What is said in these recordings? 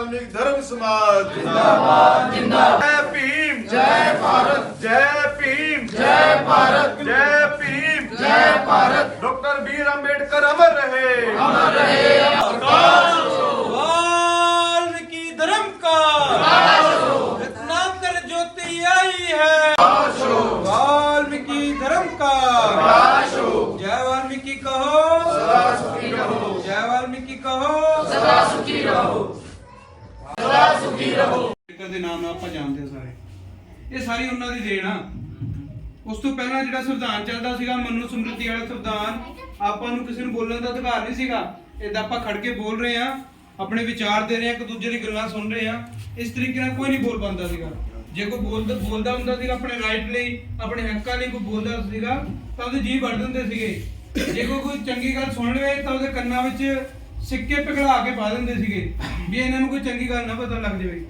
वाल्मीकि धर्म समाज। जिंदाबाद। जिंदाबाद जय भीम। जय भारत। जय भीम। जय भारत। जय भीम। जय भारत। डॉक्टर बी अंबेडकर अमर रहे। अमर वाल्मीकि धर्म का। रत्नाकर ज्योति आई है। वाल्मीकि धर्म का। जय वाल्मीकि कहो। जय वाल्मीकि कहो। ਅੰਬੇਡਕਰ ਦੇ ਨਾਮ ਨਾਲ ਆਪਾਂ ਜਾਣਦੇ ਹਾਂ ਸਾਰੇ। ਇਹ ਸਾਰੀ ਉਹਨਾਂ ਦੀ ਦੇਣ ਆ। ਉਸ ਤੋਂ ਪਹਿਲਾਂ ਜਿਹੜਾ ਸੰਵਿਧਾਨ ਚੱਲਦਾ ਸੀਗਾ, ਮਨੂ ਸਮ੍ਰਿਤੀ ਵਾਲਾ ਸੰਵਿਧਾਨ, ਆਪਾਂ ਨੂੰ ਕਿਸੇ ਨੂੰ ਬੋਲਣ ਦਾ ਅਧਿਕਾਰ ਨਹੀਂ ਸੀਗਾ। ਇਦਾਂ ਆਪਾਂ ਖੜ ਕੇ ਬੋਲ ਰਹੇ ਆ ਆਪਣੇ ਵਿਚਾਰ ਦੇ ਰਹੇ ਆ ਇੱਕ ਦੂਜੇ ਦੀ ਗੱਲਾਂ ਸੁਣ ਰਹੇ ਆ ਇਸ ਤਰੀਕੇ ਨਾਲ ਕੋਈ ਨਹੀਂ ਬੋਲ ਪਾਉਂਦਾ ਸੀਗਾ। ਜੇ ਕੋਈ ਬੋਲਦਾ ਬੋਲਦਾ ਹੁੰਦਾ ਸੀਗਾ ਆਪਣੇ ਰਾਈਟ ਲਈ, ਆਪਣੇ ਹੱਕਾਂ ਲਈ ਕੋਈ ਬੋਲਦਾ ਸੀਗਾ, ਤਾਂ ਉਹਦੇ ਜੀ ਵੜ ਦਿੰਦੇ ਸੀਗੇ। ਜੇ ਕੋਈ ਕੋਈ ਚੰਗੀ ਗੱਲ ਸੁਣ ਲਵੇ, ਤਾਂ ਉਹਦੇ ਕੰਨਾਂ ਵਿੱਚ ਸਿੱਕੇ ਪਿਘਲਾ ਕੇ ਪਾ ਦਿੰਦੇ ਸੀਗੇ ਵੀ ਇਹਨਾਂ ਨੂੰ ਕੋਈ ਚੰਗੀ ਗੱਲ ਨਾ ਪਤਾ ਲੱਗ ਜਾਵੇ।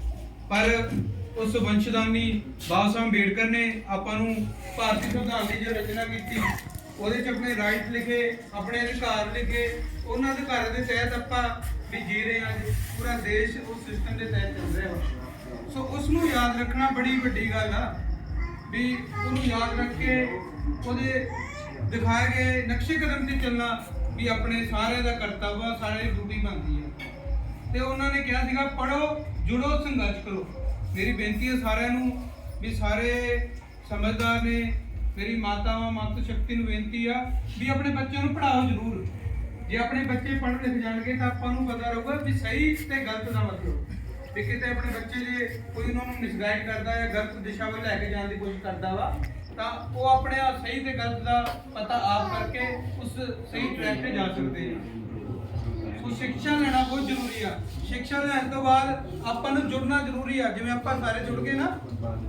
ਪਰ ਉਸ ਵੰਸ਼ਦਾਨੀ ਬਾਬਾ ਸਾਹਿਬ ਅੰਬੇਡਕਰ ਨੇ ਆਪਾਂ ਨੂੰ ਭਾਰਤੀ ਸੰਵਿਧਾਨ ਦੀ ਜੋ ਰਚਨਾ ਕੀਤੀ, ਉਹਦੇ 'ਚ ਆਪਣੇ ਰਾਈਟ ਲਿਖੇ, ਆਪਣੇ ਅਧਿਕਾਰ ਲਿਖੇ, ਉਹਨਾਂ ਅਧਿਕਾਰਾਂ ਦੇ ਤਹਿਤ ਆਪਾਂ ਵੀ ਜੀ ਰਹੇ ਹਾਂ ਪੂਰਾ ਦੇਸ਼ ਉਸ ਸਿਸਟਮ ਦੇ ਤਹਿਤ ਚੱਲ ਰਿਹਾ ਵਾ। ਸੋ ਉਸ ਨੂੰ ਯਾਦ ਰੱਖਣਾ ਬੜੀ ਵੱਡੀ ਗੱਲ ਆ ਵੀ ਉਹਨੂੰ ਯਾਦ ਰੱਖ ਕੇ ਉਹਦੇ ਦਿਖਾਏ ਗਏ ਨਕਸ਼ੇ ਕਦਮ ਤੇ ਚੱਲਣਾ ਵੀ ਆਪਣੇ ਸਾਰਿਆਂ ਦਾ ਕਰਤੱਵ ਆ, ਸਾਰਿਆਂ ਦੀ ਡਿਊਟੀ ਬਣਦੀ ਆ। ਤੇ ਉਹਨਾਂ ਨੇ ਕਿਹਾ ਸੀਗਾ ਪੜੋ ਜੁੜੋ, ਸੰਘਰਸ਼ ਕਰੋ। ਮੇਰੀ ਬੇਨਤੀ ਹੈ ਸਾਰਿਆਂ ਨੂੰ ਵੀ ਸਾਰੇ ਸਮਝਦਾਰ ਨੇ, ਮੇਰੀ ਮਾਤਾਵਾਂ ਮਾਤ ਸ਼ਕਤੀ ਨੂੰ ਬੇਨਤੀ ਆ ਵੀ ਆਪਣੇ ਬੱਚਿਆਂ ਨੂੰ ਪੜਾਓ ਜ਼ਰੂਰ। ਜੇ ਆਪਣੇ ਬੱਚੇ ਪੜ੍ਹ ਲਿਖ ਜਾਣਗੇ ਤਾਂ ਆਪਾਂ ਨੂੰ ਪਤਾ ਰਹੂਗਾ ਵੀ ਸਹੀ ਤੇ ਗਲਤ ਦਾ ਮਤਲਬ। ਵੀ ਕਿਤੇ ਆਪਣੇ ਬੱਚੇ ਜੇ ਕੋਈ ਉਹਨਾਂ ਨੂੰ ਮਿਸਗਾਈਡ ਕਰਦਾ ਜਾਂ ਗਲਤ ਦਿਸ਼ਾ ਵੱਲ ਲੈ ਕੇ ਜਾਣ ਦੀ ਕੋਸ਼ਿਸ਼ ਕਰਦਾ ਵਾ ਤਾਂ ਉਹ ਆਪਣੇ ਆਪ ਸਹੀ ਤੇ ਗਲਤ ਦਾ ਪਤਾ ਆਪ ਕਰਕੇ ਉਸ ਸਹੀ ਟਰੈਕ ਤੇ ਜਾ ਸਕਦੇ ਆ। ਸੋ ਸਿੱਖਿਆ ਲੈਣਾ ਬਹੁਤ ਜ਼ਰੂਰੀ ਆ। ਸਿੱਖਿਆ ਲੈਣ ਤੋਂ ਬਾਅਦ ਆਪਾਂ ਨੂੰ ਜੁੜਨਾ ਜ਼ਰੂਰੀ ਆ। ਜਿਵੇਂ ਆਪਾਂ ਸਾਰੇ ਜੁੜ ਗਏ ਨਾ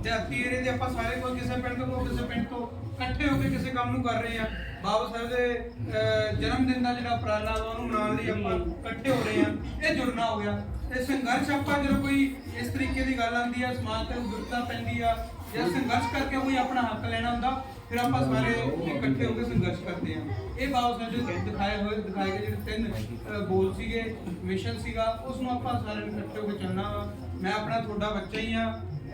ਦਿਹਾਤੀ ਏਰੀਏ ਦੇ ਆਪਾਂ ਸਾਰੇ ਕੋਈ ਕਿਸੇ ਪਿੰਡ ਤੋਂ ਕੋਈ ਕਿਸੇ ਪਿੰਡ ਤੋਂ ਇਕੱਠੇ ਹੋ ਕੇ ਕਿਸੇ ਕੰਮ ਨੂੰ ਕਰ ਰਹੇ ਆ। ਬਾਬਾ ਸਾਹਿਬ ਦੇ ਅਹ, ਜਨਮ ਦਿਨ ਦਾ ਜਿਹੜਾ ਉਪਰਾਲਾ ਵਾ ਉਹਨੂੰ ਮਨਾਉਣ ਲਈ ਆਪਾਂ ਇਕੱਠੇ ਹੋ ਰਹੇ ਆ। ਇਹ ਜੁੜਨਾ ਹੋ ਗਿਆ। ਤੇ ਸੰਘਰਸ਼ ਆਪਾਂ ਜਦੋਂ ਕੋਈ ਇਸ ਤਰੀਕੇ ਦੀ ਗੱਲ ਆਉਂਦੀ ਆ ਸਮਾਜ ਤੇ ਵਿਰਤਾ ਪੈਂਦੀ ਆ ਜਾਂ ਸੰਘਰਸ਼ ਕਰਕੇ ਕੋਈ ਆਪਣਾ ਹੱਕ ਲੈਣਾ ਹੁੰਦਾ, ਫਿਰ ਆਪਾਂ ਸਾਰੇ ਇਕੱਠੇ ਹੋ ਕੇ ਸੰਘਰਸ਼ ਕਰਦੇ ਆ ਇਹ ਬਾਬਾ ਸਾਹਿਬ ਜੀ ਦਿਖਾਏ ਹੋਏ, ਦਿਖਾਏ ਗਏ ਜਿਹੜੇ ਤਿੰਨ ਗੋਲ ਸੀਗੇ ਮਿਸ਼ਨ ਸੀਗਾ ਉਸ ਨੂੰ ਆਪਾਂ ਸਾਰਿਆਂ ਨੂੰ ਇਕੱਠੇ ਹੋ ਕੇ ਚੱਲਣਾ ਵਾ। ਮੈਂ ਆਪਣਾ ਤੁਹਾਡਾ ਬੱਚਾ ਹੀ ਆ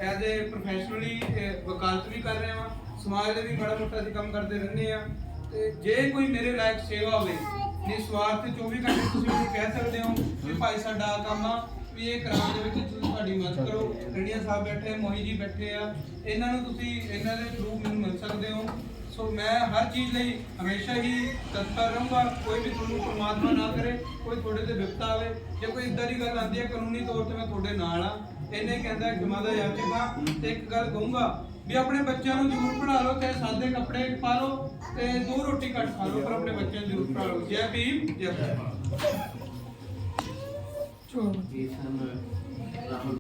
ਐਜ਼ ਏ ਪ੍ਰੋਫੈਸ਼ਨਲੀ ਵਕਾਲਤ ਵੀ ਕਰ ਰਿਹਾ ਵਾਂ। ਸਮਾਜ ਦੇ ਵੀ ਬੜਾ ਮੋਟਾ ਅਸੀਂ ਕੰਮ ਕਰਦੇ ਰਹਿੰਦੇ ਆ ਤੇ ਜੇ ਕੋਈ ਮੇਰੇ ਲਾਇਕ ਸੇਵਾ ਹੋਵੇ ਨਿਸਵਾਰਥ 24 ਘੰਟੇ ਤੁਸੀਂ ਮੈਨੂੰ ਕਹਿ ਸਕਦੇ ਹੋ ਕਿ ਭਾਈ ਸਾਡਾ ਕੰਮ ਆ ਵੀ ਇਹ ਕਰਾਉਣ ਦੇ ਵਿੱਚ ਤੁਸੀਂ ਸਾਡੀ ਮਦਦ ਕਰੋ। ਰਣੀਆ ਸਾਹਿਬ ਬੈਠੇ, ਮੋਹੀ ਜੀ ਬੈਠੇ ਆ। ਇਹਨਾਂ ਨੂੰ ਤੁਸੀਂ ਇਹਨਾਂ ਦੇ ਥਰੂ ਮੈਨੂੰ ਮਿਲ ਸਕਦੇ ਹੋ। ਸੋ ਮੈਂ ਹਰ ਚੀਜ਼ ਲਈ ਹਮੇਸ਼ਾ ਹੀ ਤਤਪਰ ਰਹੂੰਗਾ। ਕੋਈ ਵੀ ਤੁਹਾਨੂੰ ਪਰਮਾਤਮਾ ਨਾ ਕਰੇ, ਕੋਈ ਤੁਹਾਡੇ ਤੇ ਵਿਪਤਾ ਆਵੇ। ਜੇ ਕੋਈ ਇਦਾਂ ਦੀ ਗੱਲ ਆਉਂਦੀ ਹੈ, ਕਾਨੂੰਨੀ ਤੌਰ ਤੇ ਮੈਂ ਤੁਹਾਡੇ ਨਾਲ ਆ। ਇਹਨੇ ਕਹਿੰਦਾ ਜਮਾ ਦਾ ਯਾਚੇਗਾ ਤੇ ਇੱਕ ਗੱਲ ਕਹੂੰਗਾ ਵੀ ਆਪਣੇ ਬੱਚਿਆਂ ਨੂੰ ਜ਼ਰੂਰ ਪੜ੍ਹਾ ਲਓ ਤੇ ਸਾਦੇ ਕੱਪੜੇ ਪਾ ਲਓ ਤੇ ਦੋ ਰੋਟੀ ਘੱਟ ਖਾ ਲਓ, ਪਰ ਆਪਣੇ ਬੱਚਿਆਂ ਨੂੰ ਜ਼ਰੂਰ ਪੜ੍ਹਾ ਲਓ। ਜੈ ਭੀਮ, ਜੈ ਭਾਰਤ